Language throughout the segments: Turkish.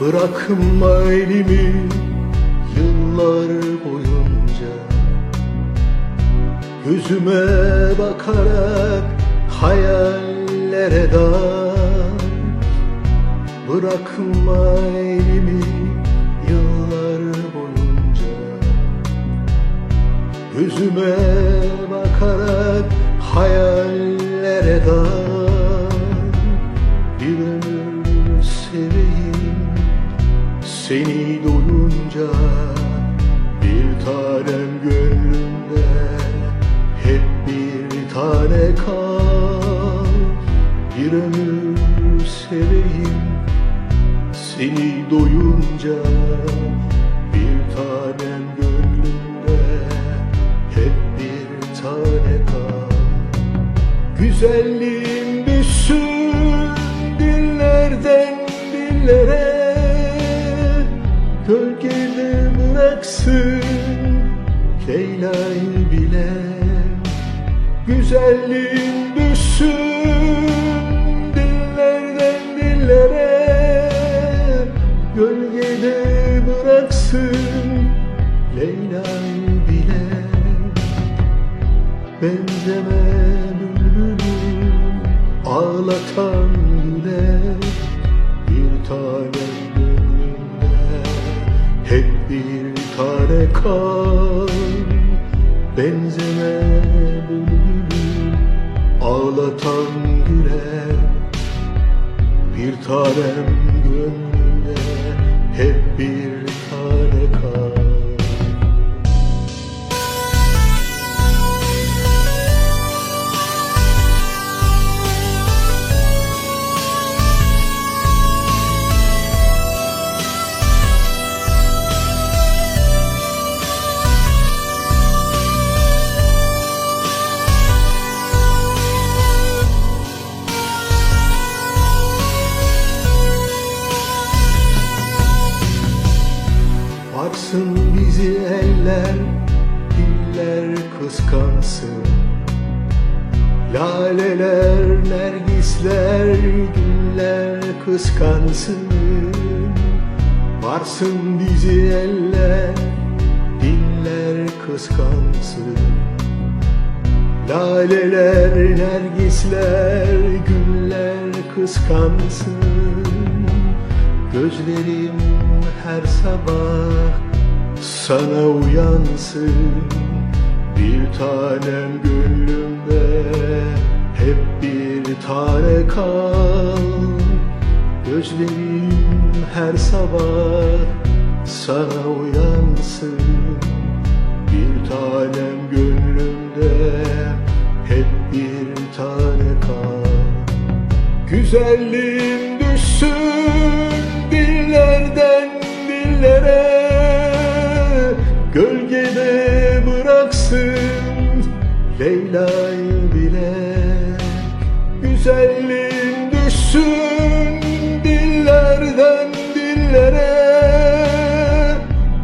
Bırakma elimi yıllar boyunca. Gözüme bakarak hayallere dal Bırakma elimi yıllar boyunca. Gözüme bakarak hayallere dal seni doyunca Bir tanem gönlümde hep bir tane kal. Bir ömür seveyim seni doyunca Bir tanem gönlümde hep bir tane kal. Güzelliğin bıraksın Leyla'yı bile. Güzelliğin düşsün dillerden dillere. Gölgede bıraksın Leyla'yı bile. Benzeme bülbülü ağlatan güneş Bir tane tane kal Benzeme bülbülü ağlatan güneş Bir tanem gönlümde hep bir tane kal Baksın bizi eller, diller kıskansın. Laleler, nergisler, güller kıskansın. Varsın bizi eller, diller kıskansın. Laleler, nergisler, güller kıskansın. Gözlerim her sabah sana uyansın Bir tanem gönlümde. Hep bir tane kal. Gözlerim her sabah sana uyansın. Bir tanem gönlümde. Hep bir tane kal. Güzelliğin bıraksın Leyla'yı bile. Güzelliğin düşsün dillerden dillere.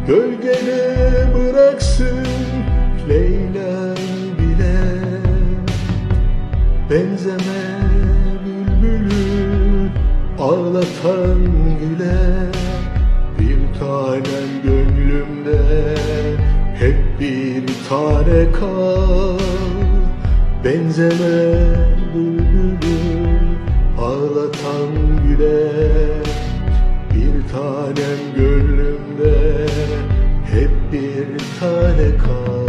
Gölgede bıraksın Leyla'yı bile. Benzeme bülbülü ağlatan güle. Bir tanem gönlümde bir tane kal. Benzeme bülbülü ağlatan güle Bir tanem gönlümde hep bir tane kal